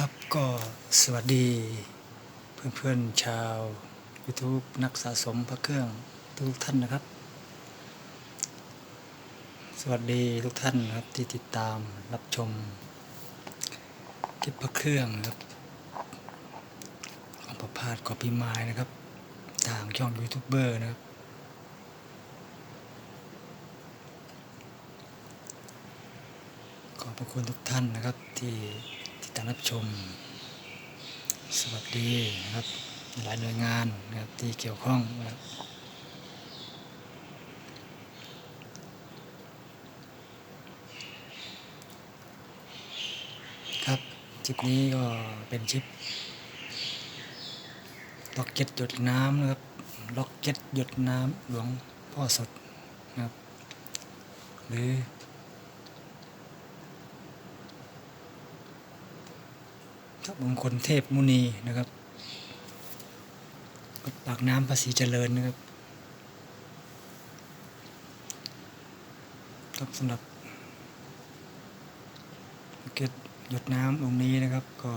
ครับก็สวัสดีเพื่อนๆชาว YouTube นักสะสมพระเครื่องทุกท่านนะครับ สวัสดีทุกท่านครับที่ติดตามรับชมคลิปพระเครื่องครับของประพาสกอพิมายนะครับ ทางช่องยูทูบเบอร์นะครับขอบพระคุณทุกท่านนะครับที่ ติดตามรับชม สวัสดีนะครับ หลายหน่วยงานนะครับที่เกี่ยวข้องนะครับครับคลิปนี้ก็เป็นคลิปล็อกเก็ตหยดน้ำนะครับล็อกเก็ตหยดน้ำหลวงพ่อสดนะครับหรือ พระมงคลเทพมุนีนะครับปากน้ำภาษีเจริญนะครับครับสำหรับเกตหยดน้ำองค์นี้นะครับก็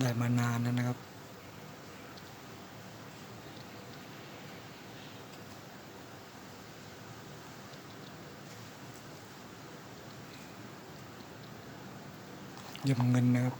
ได้มานานแล้วนะครับ ยืมเงินนะครับ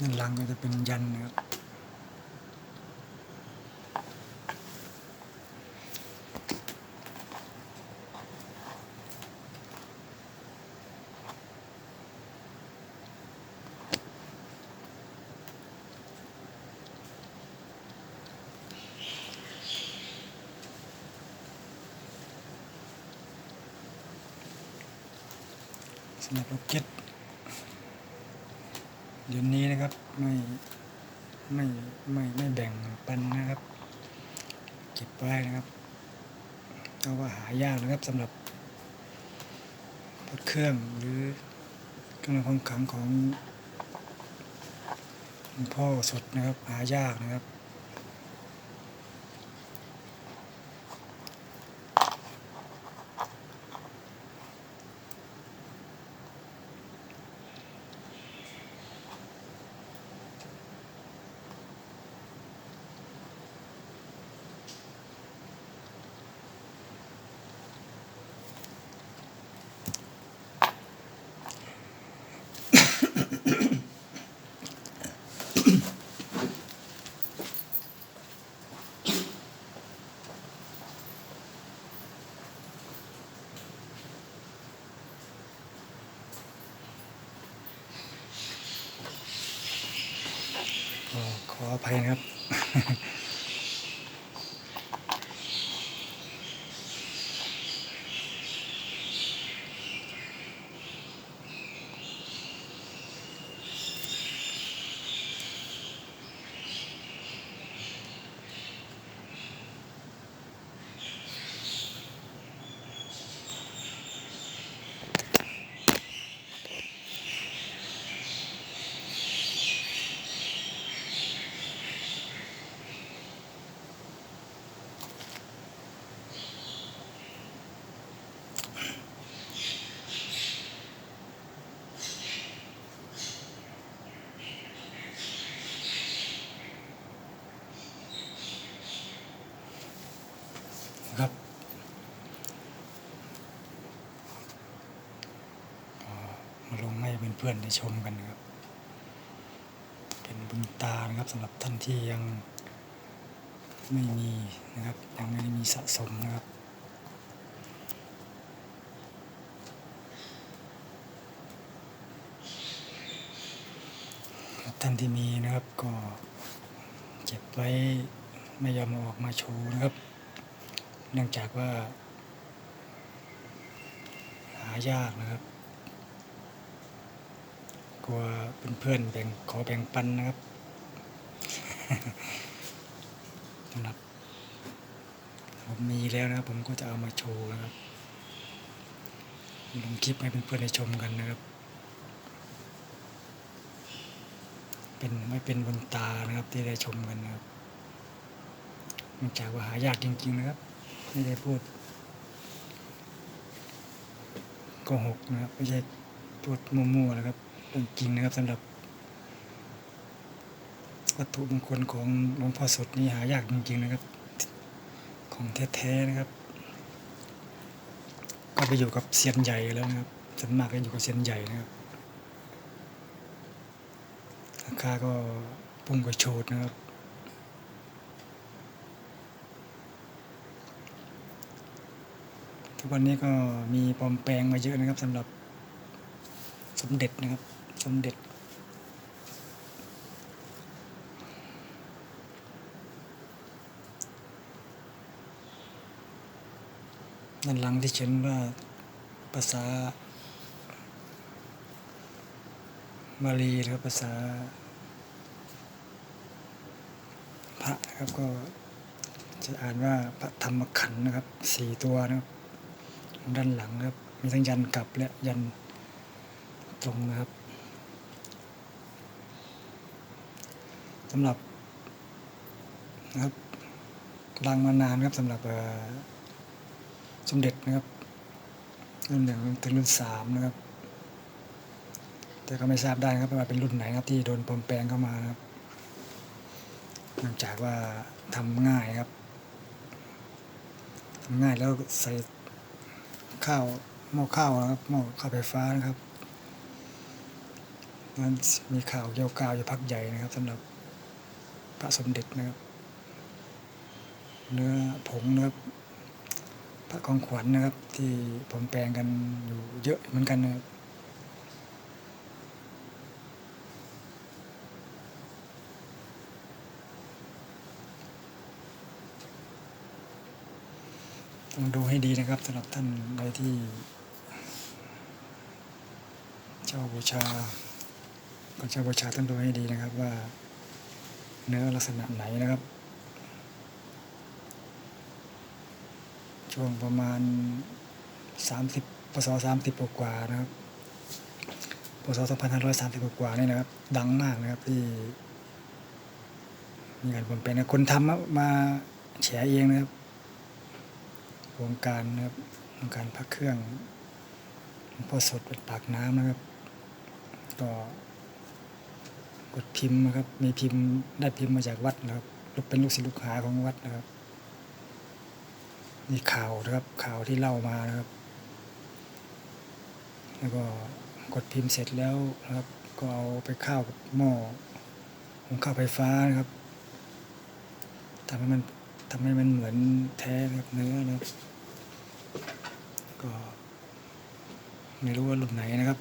ด้านหลังก็จะเป็นยันนะครับ สำหรับล็อกเก็ตเดี๋ยวนี้นะครับไม่ไม่ไม่ไม่แบ่งปันนะครับ เก็บไว้นะครับเพราะว่าหายากนะครับสำหรับพระเครื่องหรือเครื่องของขังของพ่อสดนะครับหายากนะครับ เพื่อนๆได้ชมกันนะครับ เป็นบุญตานะครับสำหรับท่านที่ยังไม่มีนะครับยังไม่ได้มีสะสมนะครับท่านที่มีนะครับก็เก็บไว้ไม่ยอมออกมาโชว์นะครับ เนื่องจากว่า หายากนะครับ กลัวเพื่อนๆแบ่งขอแบ่งปันนะครับสำหรับผมมีแล้วนะครับ ผมก็จะเอามาโชว์นะครับลงคลิปให้เพื่อนๆได้ชมกันนะครับ เป็นไม่เป็นบนตานะครับที่ได้ชมกันนะครับนองจากว่าหายากจริง ๆ นะครับ ไม่ได้พูดโกหกนะครับ ไม่ใช่พูดมั่วๆนะครับ เรื่องจริงนะครับสำหรับ วัตถุมงคลของหลวงพ่อสดนี่หายากจริงๆนะครับ ของแท้ๆนะครับ ก็ไปอยู่กับเซียนใหญ่แล้วนะครับส่วนมากก็อยู่กับเซียนใหญ่นะครับราคาก็พุ่งกระโชดนะครับทุกวันนี้ก็มีปลอมแปลงมาเยอะนะครับสำหรับสมเด็จนะครับ สมเด็จ ด้านหลังที่เขียนว่าภาษาบาลีนะครับภาษา พระครับก็จะอ่านว่าพระธรรมขันธ์นะครับสี่ตัวนะครับด้านหลังครับ มีทั้งยันกลับและยันตรงนะครับ สำหรับนะครับรังมานานครับสำหรับสมเด็จนะครับรุ่นหนึ่งถึงรุ่นสามนะครับ แต่ก็ไม่ทราบได้นะครับว่าเป็นรุ่นไหนครับที่โดนปลอมแปลงเข้ามานะครับเนื่องจากว่าทำง่ายครับทำง่ายแล้วใส่ข้าวหม้อข้าวนะครับหม้อข้าวไฟฟ้านะครับมันมีข่าวเกี่ยวกาวอยู่พักใหญ่นะครับสำหรับ พระสมเด็จนะครับ เนื้อผงนะครับพระของขวัญนะครับ ที่ผมแปลงกันอยู่เยอะเหมือนกันนะครับต้องดูให้ดีนะครับสำหรับท่านใดที่เช่าบูชาก่อนเช่าบูชาต้องดูให้ดีนะครับว่า เนื้อลักษณะไหนนะครับ ช่วงประมาณ 30พศ30กว่านะครับพศ2530กว่านี่นะครับ ดังมากนะครับที่มีการปลอมแปลงนะคนทำมาแฉเองนะครับ วงการนะครับวงการพักเครื่องพ่อสดเป็นปากน้ำนะครับ ก็ก ดพิมพ์นะครับ มีพิมพ์ได้พิมพ์มาจากวัดนะครับเป็นลูกศิษย์ลูกหาของวัดนะครับมีข่าวนะครับข่าวที่เล่ามานะครับ แล้วก็กดพิมพ์เสร็จแล้วนะครับ ก็เอาไปข้าวกับหม้อหุงข้าวไฟฟ้านะครับทำให้มันทำให้มันเหมือนแท้นะครับเนื้อนะครับก็ไม่รู้ว่ารุ่นไหนนะครับ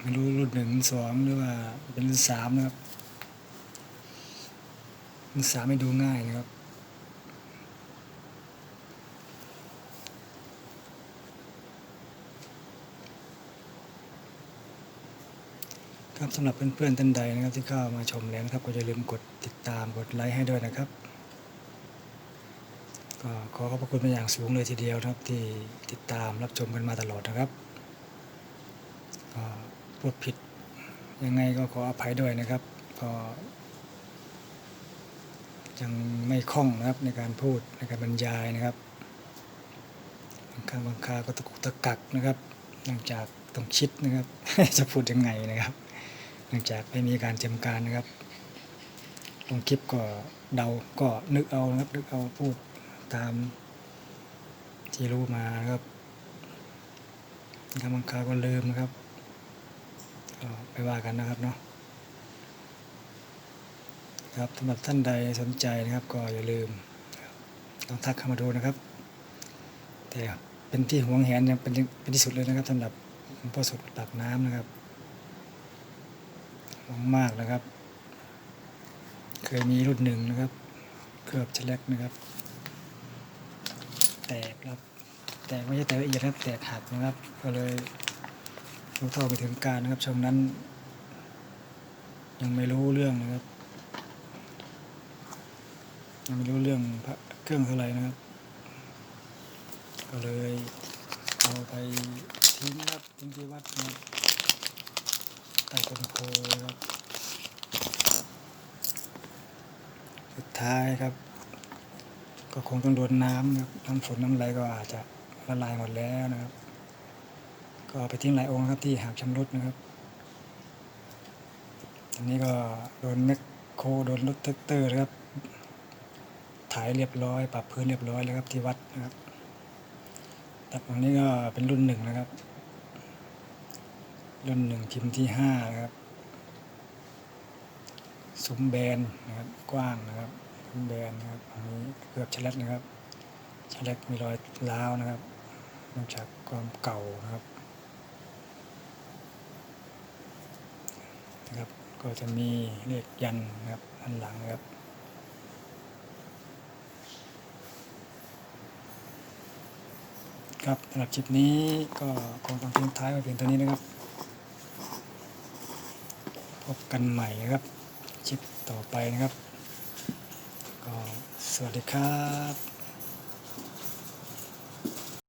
ไม่รู้รุ่นหนึ่งสองหรือว่าเป็นรุ่นสามนะครับ รุ่นสามไม่ดูง่ายนะครับครับสำหรับเพื่อนๆท่านใดนะครับที่เข้ามาชมแล้วนะครับ ก็อย่าลืมกดติดตามกดไลค์ให้ด้วยนะครับ ก็ขอขอบพระคุณเป็นอย่างสูงเลยทีเดียวนะครับ ที่ติดตามรับชมกันมาตลอดนะครับก็พูดผิดยังไงก็ขออภัยด้วยนะครับ ก็ ยังไม่คล่องนะครับในการพูดในการบรรยายนะครับบางครั้งบางคราก็ตะกุกตะกักนะครับเนื่องจากต้องคิดนะครับ จะพูดยังไงนะครับเนื่องจากไม่มีการเตรียมการนะครับลงคลิปก็เดาก็นึกเอานะครับนึกเอาพูดตามที่รู้มานะครับบางคราวก็ลืมนะครับก็ไปว่ากันนะครับเนาะ ครับสำหรับท่านใดสนใจนะครับ ก็อย่าลืมลองทักเข้ามาดูนะครับ แต่เป็นที่หวงแหนยังเป็นเป็นที่สุดเลยนะครับสำหรับหลวงพ่อสดปากน้ำนะครับหวงมากนะครับ เคยมีรุ่นหนึ่งนะครับเคลือบเชลกนะครับ แตกครับแตกไม่ใช่แตกละเอียดนะครับแตกหักนะครับ ก็เลยรู้เท่าไปถึงการนะครับช่วงนั้น ยังไม่รู้เรื่องนะครับ ไม่รู้เรื่องพระเครื่องเท่าไหร่นะครับ ก็เลยเอาไปทิ้งครับทิ้งที่วัดนะใต้ต้นโพครับ สุดท้ายครับ ก็คงต้องโดนน้ำนะครับน้ำฝนน้ำอะไรก็อาจจะละลายหมดแล้วนะครับ ก็ไปทิ้งหลายองค์ครับที่หากชำรุดนะครับอันนี้ก็โดนแมคโครโดนรถแท็กเตอร์นะครับ ถ่ายเรียบร้อย ปรับพื้นเรียบร้อยแล้วครับที่วัดนะครับตัดตรงนี้ก็เป็นรุ่นหนึ่งนะครับ รุ่นหนึ่งพิมพ์ที่ห้านะครับซุ้มแบนนะครับกว้างนะครับซุ้มแบนนะครับอันนี้เกือบชะลัดนะครับชะลัดมีรอยร้าวนะครับเนื่องจากความเก่านะครับนะครับ ก็จะมีเลขยันนะครับอันหลังนะครับ ครับสำหรับคลิปนี้ก็คงต้องทิ้งท้ายไว้เพียงเท่านี้นะครับ พบกันใหม่นะครับคลิปต่อไปนะครับ ก็สวัสดีครับ